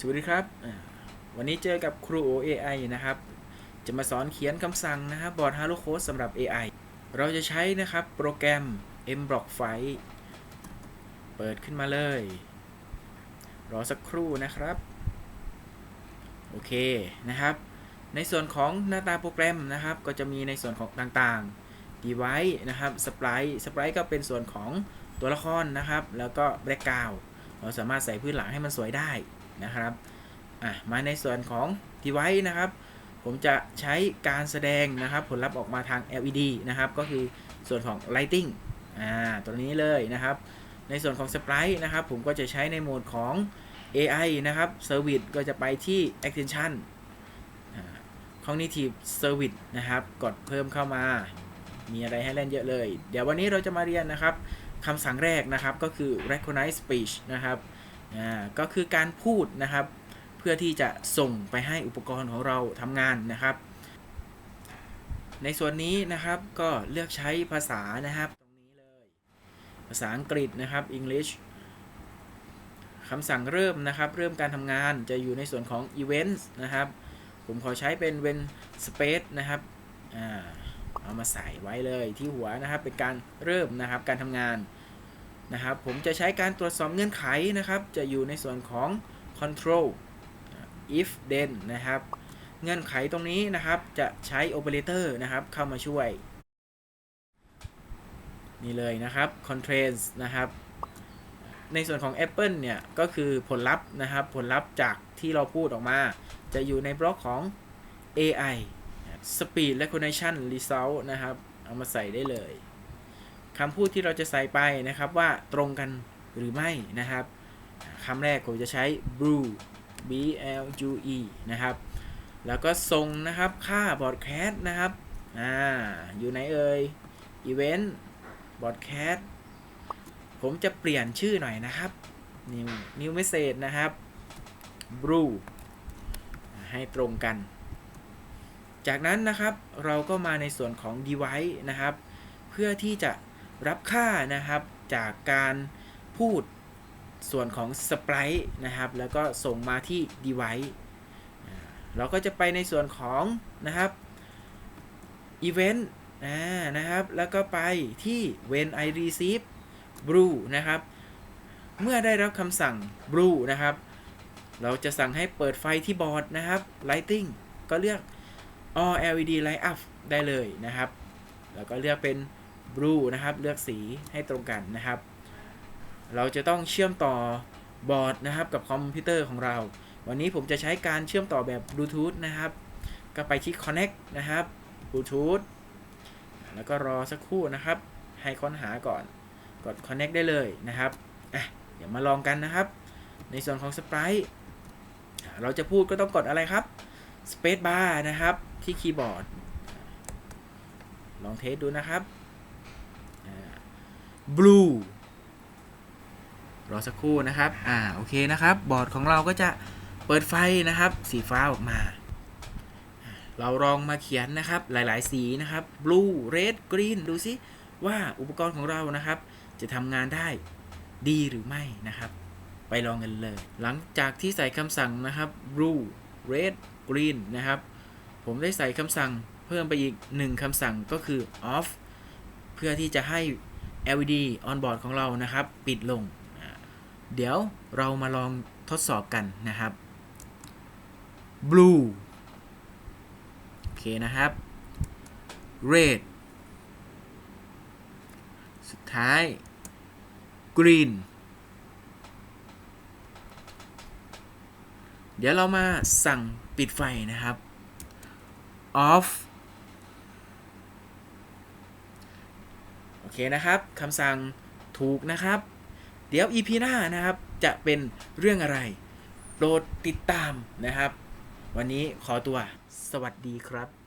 สวัสดีครับ วันนี้เจอกับครูโอ AI นะครับ จะมาสอนเขียนคำสั่งนะครับบอร์ด Hello Code สำหรับ AI เราจะใช้นะครับโปรแกรม mblock file เปิดขึ้นมาเลย รอสักครู่นะครับ โอเคนะครับ ในส่วนของหน้าตาโปรแกรมนะครับ ก็จะมีในส่วนของต่างๆ device นะครับ sprite sprite ก็เป็นส่วนของตัวละครนะครับ แล้วก็ background เราสามารถใส่พื้นหลังให้มันสวยได้ นะครับอะมาในส่วนของ device นะครับ ผมจะใช้การแสดงนะครับ ผลลัพธ์ออกมาทาง LED นะครับ ก็คือส่วนของ lighting อ่าตัวนี้เลยนะครับ ในส่วนของ sprite นะครับ ผมก็จะใช้ในโหมดของ AI นะครับ service ก็จะไปที่ extension อ่า cognitive service นะครับ กดเพิ่มเข้ามา มีอะไรให้เล่นเยอะเลย เดี๋ยววันนี้เราจะมาเรียนนะครับคำสั่งแรกนะครับก็คือ recognize speech นะครับ อ่าก็คือการพูดนะครับ เพื่อที่จะส่งไปให้อุปกรณ์ของเราทำงานนะครับ ในส่วนนี้นะครับก็เลือกใช้ภาษานะครับตรงนี้เลย ภาษาอังกฤษนะครับ English คำสั่งเริ่มนะครับ เริ่มการทำงานจะอยู่ในส่วนของ events นะครับ ผมขอใช้เป็น when space นะครับอ่าเอามาใส่ไว้เลยที่หัวนะครับเป็นการเริ่มนะครับการทำงาน นะครับ ผมจะใช้การตรวจสอบเงื่อนไขนะครับ จะอยู่ในส่วนของ control if then นะครับ เงื่อนไขตรงนี้นะครับจะใช้ operator นะครับเข้ามาช่วย นี่เลยนะครับ contrast นะครับ ในส่วนของ Apple เนี่ยก็คือผลลัพธ์นะครับ ผลลัพธ์จากที่เราพูดออกมา จะอยู่ในบล็อกของ AI speed recognition result นะครับ เอามาใส่ได้เลย คำพูดที่เราจะใส่ไปนะครับว่าตรงกันหรือไม่นะครับคำแรกผมจะใช้ blue B L U E นะครับ แล้วก็ส่งนะครับค่าบอร์ดแคสนะครับอ่าอยู่ไหนเอ่ย Event บอร์ดแคสผมจะเปลี่ยนชื่อหน่อยนะครับ New New Message นะครับ Blue ให้ตรงกัน จากนั้นนะครับเราก็มาในส่วนของ device นะครับ เพื่อที่จะ รับค่านะครับจากการพูดส่วนของ sprite นะครับ แล้วก็ส่งมาที่ device เราก็จะไปในส่วนของนะครับ event นะครับ แล้วก็ไปที่ when I receive blue นะครับ เมื่อได้รับคำสั่ง blue นะครับ เราจะสั่งให้เปิดไฟที่บอร์ดนะครับ lighting ก็เลือก all LED light up ได้เลยนะครับ แล้วก็เลือกเป็น blue นะครับ เลือกสีให้ตรงกันนะครับ เราจะต้องเชื่อมต่อบอร์ดนะครับกับคอมพิวเตอร์ของเรา วันนี้ผมจะใช้การเชื่อมต่อแบบบลูทูธนะครับ ก็ไปที่ connect นะครับบลูทูธแล้วก็รอสักครู่นะครับ ให้ค้นหาก่อน กด connect ได้เลยนะครับอะเดี๋ยวมาลองกันนะครับ ในส่วนของ sprite เราจะพูดก็ต้องกดอะไรครับ space bar นะครับ ที่คีย์บอร์ด ลองเทสดูนะครับ blue รอสักครู่นะครับ อ่า โอเคนะครับ บอร์ดของเราก็จะเปิดไฟนะครับ สีฟ้าออกมา เราลองมาเขียนนะครับ หลาย ๆ สีนะครับ blue red green ดูซิว่าอุปกรณ์ของเรานะครับ จะทำงานได้ดีหรือไม่นะครับ ไปลองกันเลย หลังจากที่ใส่คำสั่งนะครับ blue red green นะครับ ผมได้ใส่คำสั่งเพิ่มไปอีกหนึ่งคำสั่งก็คือ off เพื่อที่จะให้ LED on board ของเรานะครับ ปิดลง เดี๋ยวเรามาลองทดสอบกันนะครับ blue โอเคนะครับ red สุดท้าย green เดี๋ยวเรามาสั่งปิดไฟนะครับ off อเคนะครับคำสั่งถูกนะครับ เดี๋ยว EP หน้านะครับจะเป็นเรื่องอะไรโปรดติดตามนะครับ วันนี้ขอตัวสวัสดีครับ